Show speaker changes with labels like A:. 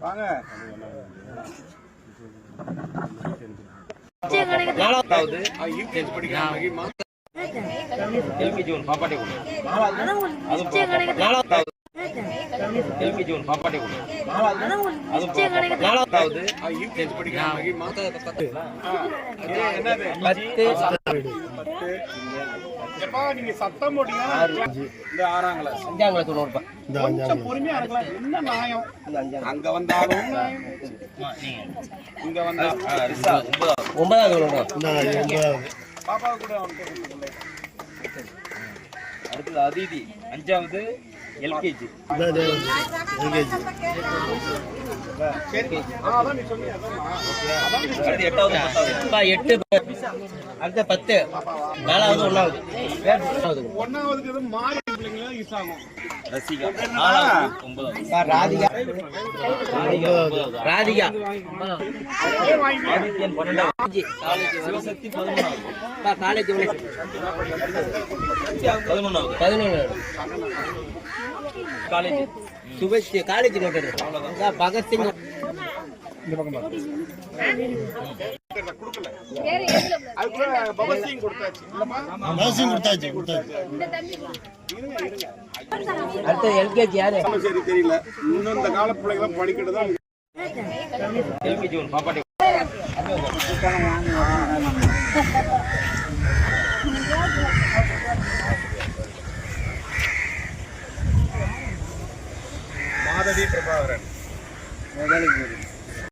A: வாங்க. மகிமா
B: LKG one பாப்பாட்டே கொடு. எல்கேஜி ஒன் பாப்பாட்டே கொடு. நாலாவது
A: யூகேஜி படிக்கிறான் மகிமா அது என்னது
B: பத்து.
A: எப்பா நீங்க சத்தம் போட்டீங்க இந்த ஆறாம் கிளாஸ்
B: அஞ்சாம் கிளாஸ் ஒன்று கொடுப்பேன்
A: கொஞ்சம் பொறுமையா இருக்கலாம். என்ன நியாயம்? அங்க வந்தாலும் நியாயம். இங்க வந்தா
B: ஒன்பதாவது. ஒன்று
A: பாப்பா கூட
B: அடுத்தது அதிதி அஞ்சாவது எல்கேஜி. எட்டு. அடுத்த பத்து. நாலாவது
A: ஒன்னாவதுக்கு மாறி யூஸ் ஆகும்
B: ரசிகா. ராதிகா. ராதிகா. காலேஜ். பதிமூணாவது காலேஜ் சுபேஷ் காலேஜ் பகத்சிங் அடுத்து எல்கேஜி யாரு?
A: சரி தெரியல. இன்னும் இந்த கால பிள்ளைங்க படிக்கிறது தான்
B: எல்கேஜி பாப்பாட்டி
A: மாதவி பிரபாகரன்.